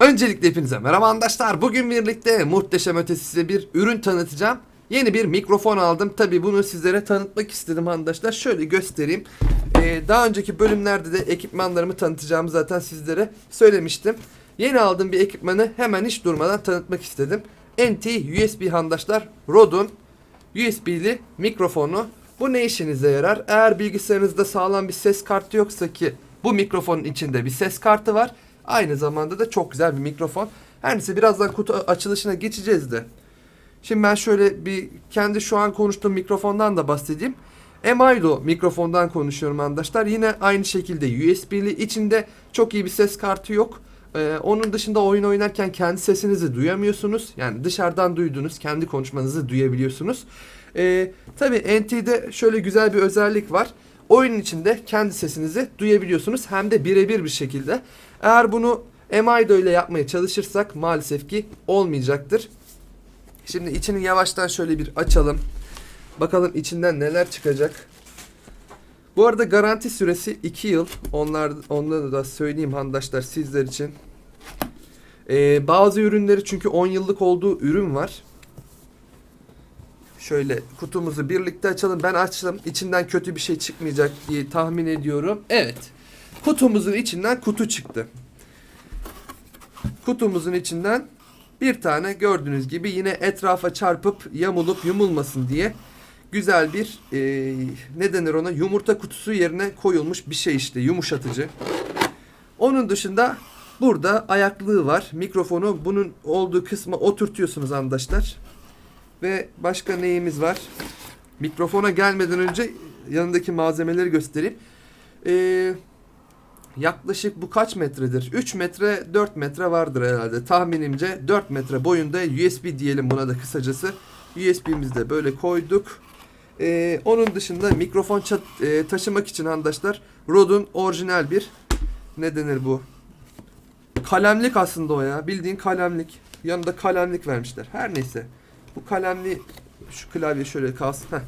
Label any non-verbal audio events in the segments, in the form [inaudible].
Öncelikle hepinize merhaba arkadaşlar. Bugün birlikte muhteşem ötesi size bir ürün tanıtacağım. Yeni bir mikrofon aldım. Tabi bunu sizlere tanıtmak istedim arkadaşlar. Şöyle göstereyim. Ee, daha önceki bölümlerde de ekipmanlarımı tanıtacağımı zaten sizlere söylemiştim. Yeni aldığım bir ekipmanı hemen hiç durmadan tanıtmak istedim. NT USB handaşlar Rode'un USB'li mikrofonu. Bu ne işinize yarar? Eğer bilgisayarınızda sağlam bir ses kartı yoksa ki bu mikrofonun içinde bir ses kartı var. Aynı zamanda da çok güzel bir mikrofon. Her neyse birazdan kutu açılışına geçeceğiz de. Şimdi ben şöyle bir kendi şu an konuştuğum mikrofondan da bahsedeyim. Emido mikrofondan konuşuyorum arkadaşlar. Yine aynı şekilde USB'li içinde çok iyi bir ses kartı yok. Ee, onun dışında oyun oynarken kendi sesinizi duyamıyorsunuz. Yani dışarıdan duyduğunuz kendi konuşmanızı duyabiliyorsunuz. Ee, Tabi NT'de şöyle güzel bir özellik var. Oyunun içinde kendi sesinizi duyabiliyorsunuz. Hem de birebir bir şekilde. Eğer bunu Emido ile yapmaya çalışırsak maalesef ki olmayacaktır. Şimdi içini yavaştan şöyle bir açalım. Bakalım içinden neler çıkacak. Bu arada garanti süresi 2 yıl. Onlar onları da söyleyeyim handaşlar sizler için. Ee, bazı ürünleri çünkü 10 yıllık olduğu ürün var. Şöyle kutumuzu birlikte açalım. Ben açtım. İçinden kötü bir şey çıkmayacak diye tahmin ediyorum. Evet. Kutumuzun içinden kutu çıktı. Kutumuzun içinden bir tane gördüğünüz gibi yine etrafa çarpıp yamulup yumulmasın diye güzel bir e, ne denir ona yumurta kutusu yerine koyulmuş bir şey işte yumuşatıcı. Onun dışında burada ayaklığı var. Mikrofonu bunun olduğu kısma oturtuyorsunuz arkadaşlar. Ve başka neyimiz var? Mikrofona gelmeden önce yanındaki malzemeleri göstereyim. Ee, yaklaşık bu kaç metredir? 3 metre 4 metre vardır herhalde. Tahminimce 4 metre boyunda USB diyelim buna da kısacası. USB'mizi de böyle koyduk. Ee, onun dışında mikrofon çat- e, taşımak için arkadaşlar Rode'un orijinal bir ne denir bu? Kalemlik aslında o ya. Bildiğin kalemlik. Yanında kalemlik vermişler. Her neyse. Bu kalemli şu klavye şöyle kalsın. Heh.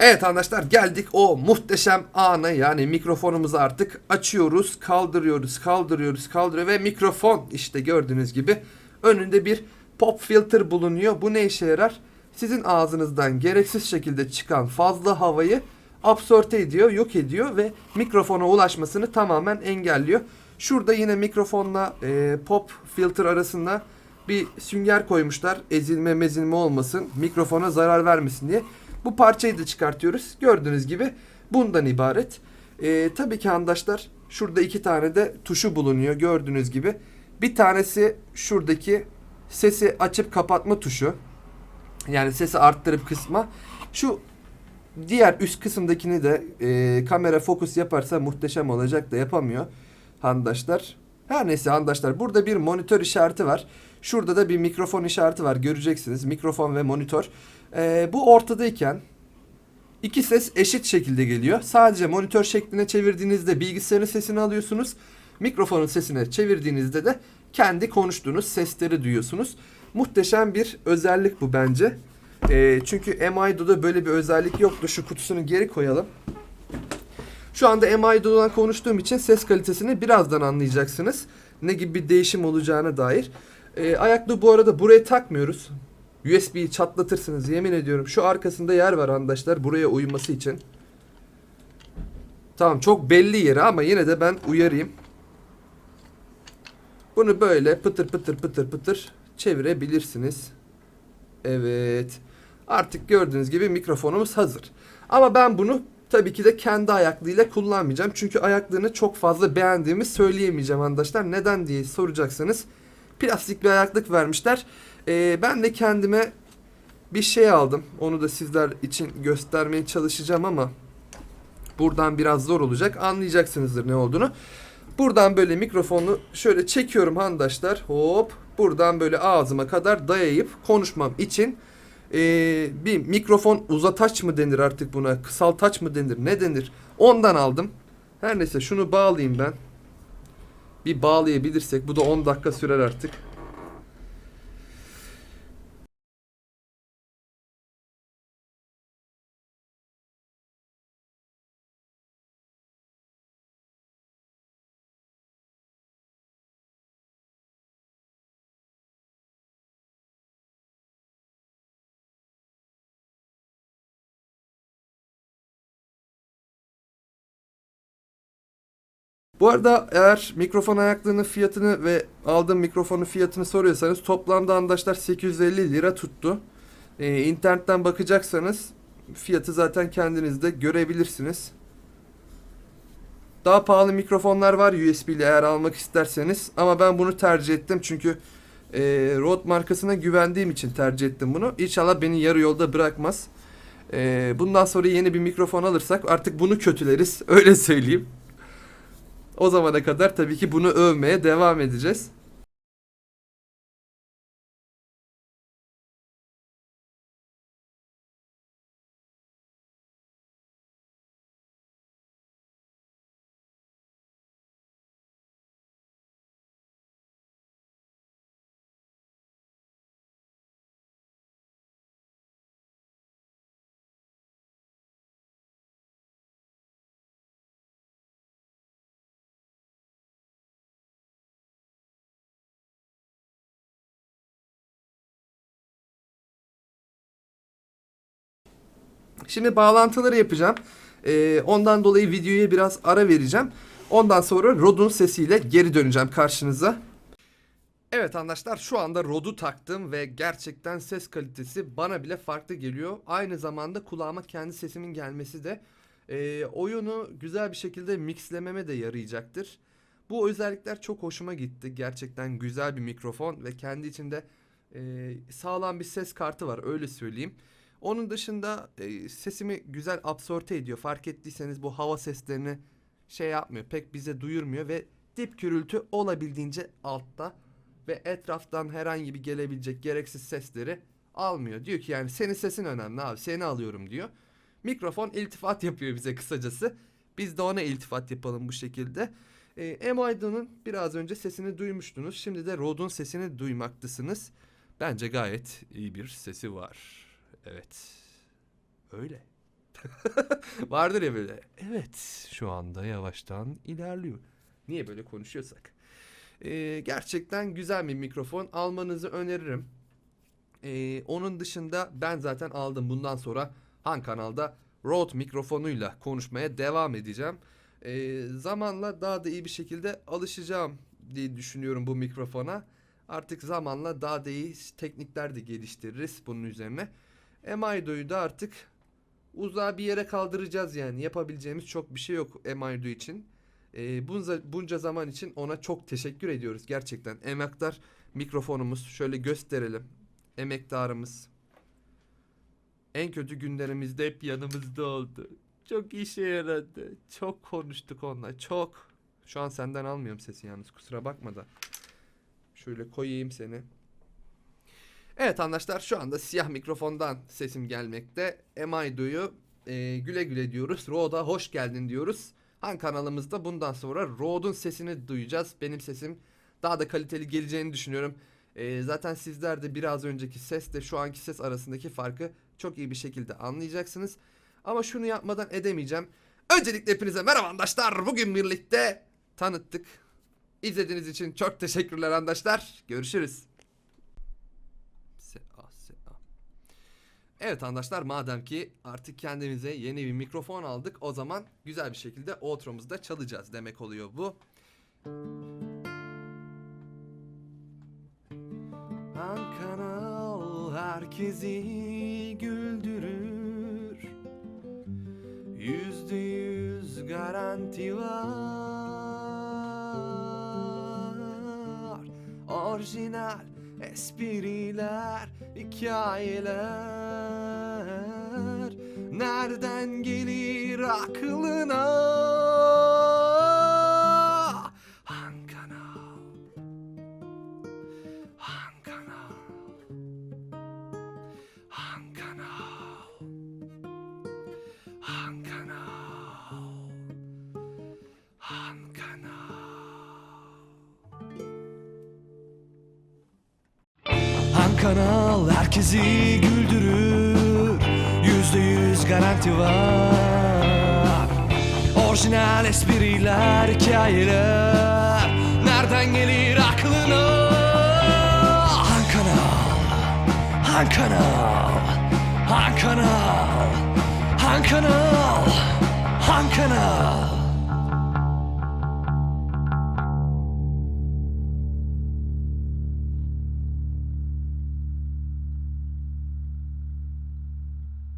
Evet arkadaşlar geldik o muhteşem ana yani mikrofonumuzu artık açıyoruz, kaldırıyoruz, kaldırıyoruz, kaldırıyor ve mikrofon işte gördüğünüz gibi önünde bir pop filter bulunuyor. Bu ne işe yarar? Sizin ağzınızdan gereksiz şekilde çıkan fazla havayı absorte ediyor, yok ediyor ve mikrofona ulaşmasını tamamen engelliyor. Şurada yine mikrofonla e, pop filter arasında bir sünger koymuşlar. Ezilme mezilme olmasın, mikrofona zarar vermesin diye. Bu parçayı da çıkartıyoruz. Gördüğünüz gibi bundan ibaret. E, tabii ki arkadaşlar şurada iki tane de tuşu bulunuyor gördüğünüz gibi. Bir tanesi şuradaki sesi açıp kapatma tuşu. Yani sesi arttırıp kısma. Şu diğer üst kısımdakini de e, kamera fokus yaparsa muhteşem olacak da yapamıyor handaşlar. Her neyse handaşlar burada bir monitör işareti var. Şurada da bir mikrofon işareti var göreceksiniz. Mikrofon ve monitör. E, bu ortadayken iki ses eşit şekilde geliyor. Sadece monitör şekline çevirdiğinizde bilgisayarın sesini alıyorsunuz. Mikrofonun sesine çevirdiğinizde de kendi konuştuğunuz sesleri duyuyorsunuz. Muhteşem bir özellik bu bence. Ee, çünkü MIDO'da böyle bir özellik yoktu. Şu kutusunu geri koyalım. Şu anda MIDO'dan konuştuğum için ses kalitesini birazdan anlayacaksınız. Ne gibi bir değişim olacağına dair. Ee, ayaklığı bu arada buraya takmıyoruz. USB'yi çatlatırsınız yemin ediyorum. Şu arkasında yer var arkadaşlar buraya uyması için. Tamam çok belli yeri ama yine de ben uyarayım. Bunu böyle pıtır pıtır pıtır pıtır çevirebilirsiniz. Evet. Artık gördüğünüz gibi mikrofonumuz hazır. Ama ben bunu tabii ki de kendi ayaklığıyla kullanmayacağım. Çünkü ayaklığını çok fazla beğendiğimi söyleyemeyeceğim arkadaşlar. Neden diye soracaksanız plastik bir ayaklık vermişler. Ee, ben de kendime bir şey aldım. Onu da sizler için göstermeye çalışacağım ama buradan biraz zor olacak. Anlayacaksınızdır ne olduğunu. Buradan böyle mikrofonu şöyle çekiyorum handaşlar. Hop. Buradan böyle ağzıma kadar dayayıp konuşmam için eee, bir mikrofon uzataç mı denir artık buna? Kısaltaç mı denir? Ne denir? Ondan aldım. Her neyse şunu bağlayayım ben. Bir bağlayabilirsek. Bu da 10 dakika sürer artık. Bu arada eğer mikrofon ayaklığının fiyatını ve aldığım mikrofonun fiyatını soruyorsanız toplamda arkadaşlar 850 lira tuttu. Ee, internetten bakacaksanız fiyatı zaten kendiniz de görebilirsiniz. Daha pahalı mikrofonlar var USB ile eğer almak isterseniz ama ben bunu tercih ettim çünkü e, Rode markasına güvendiğim için tercih ettim bunu. İnşallah beni yarı yolda bırakmaz. E, bundan sonra yeni bir mikrofon alırsak artık bunu kötüleriz [laughs] öyle söyleyeyim. O zamana kadar tabii ki bunu övmeye devam edeceğiz. Şimdi bağlantıları yapacağım. Ee, ondan dolayı videoya biraz ara vereceğim. Ondan sonra Rode'un sesiyle geri döneceğim karşınıza. Evet arkadaşlar şu anda Rode'u taktım ve gerçekten ses kalitesi bana bile farklı geliyor. Aynı zamanda kulağıma kendi sesimin gelmesi de e, oyunu güzel bir şekilde mixlememe de yarayacaktır. Bu özellikler çok hoşuma gitti. Gerçekten güzel bir mikrofon ve kendi içinde e, sağlam bir ses kartı var öyle söyleyeyim. Onun dışında e, sesimi güzel absorte ediyor. Fark ettiyseniz bu hava seslerini şey yapmıyor. Pek bize duyurmuyor ve dip gürültü olabildiğince altta ve etraftan herhangi bir gelebilecek gereksiz sesleri almıyor. Diyor ki yani senin sesin önemli abi seni alıyorum diyor. Mikrofon iltifat yapıyor bize kısacası. Biz de ona iltifat yapalım bu şekilde. E, M.I.D'nin biraz önce sesini duymuştunuz. Şimdi de Rode'un sesini duymaktasınız. Bence gayet iyi bir sesi var. Evet. Öyle. [laughs] Vardır ya böyle. Evet. Şu anda yavaştan ilerliyor. Niye böyle konuşuyorsak? Ee, gerçekten güzel bir mikrofon. Almanızı öneririm. Ee, onun dışında ben zaten aldım. Bundan sonra Han kanalda Rode mikrofonuyla konuşmaya devam edeceğim. Ee, zamanla daha da iyi bir şekilde alışacağım diye düşünüyorum bu mikrofona. Artık zamanla daha da iyi teknikler de geliştiririz bunun üzerine. Emaido'yu da artık uzağa bir yere kaldıracağız yani. Yapabileceğimiz çok bir şey yok Emaido için. Ee, bunca, bunca zaman için ona çok teşekkür ediyoruz gerçekten. Emektar mikrofonumuz şöyle gösterelim. Emektarımız. En kötü günlerimizde hep yanımızda oldu. Çok işe yaradı. Çok konuştuk onunla. Çok. Şu an senden almıyorum sesi yalnız kusura bakma da. Şöyle koyayım seni. Evet arkadaşlar şu anda siyah mikrofondan sesim gelmekte. Emaido'yu e, güle güle diyoruz. Rode'a hoş geldin diyoruz. Han kanalımızda bundan sonra Rode'un sesini duyacağız. Benim sesim daha da kaliteli geleceğini düşünüyorum. E, zaten sizler de biraz önceki sesle şu anki ses arasındaki farkı çok iyi bir şekilde anlayacaksınız. Ama şunu yapmadan edemeyeceğim. Öncelikle hepinize merhaba arkadaşlar. Bugün birlikte tanıttık. İzlediğiniz için çok teşekkürler arkadaşlar. Görüşürüz. Evet arkadaşlar madem ki artık kendimize yeni bir mikrofon aldık o zaman güzel bir şekilde outro'muzda çalacağız demek oluyor bu. Han kanal herkesi güldürür. Yüzde yüz garanti var. Orijinal espriler, hikayeler Nereden gelir aklına? Han kanal. Han kanal. Han kanal. Han kanal. Han kanal. Han kanal herkesi güldürür Yüzde yüz garanti var. Orijinal espriler, hikayeler. Nereden gelir aklına? Han kanal Han kanal Han kanal Han kanal Han kanal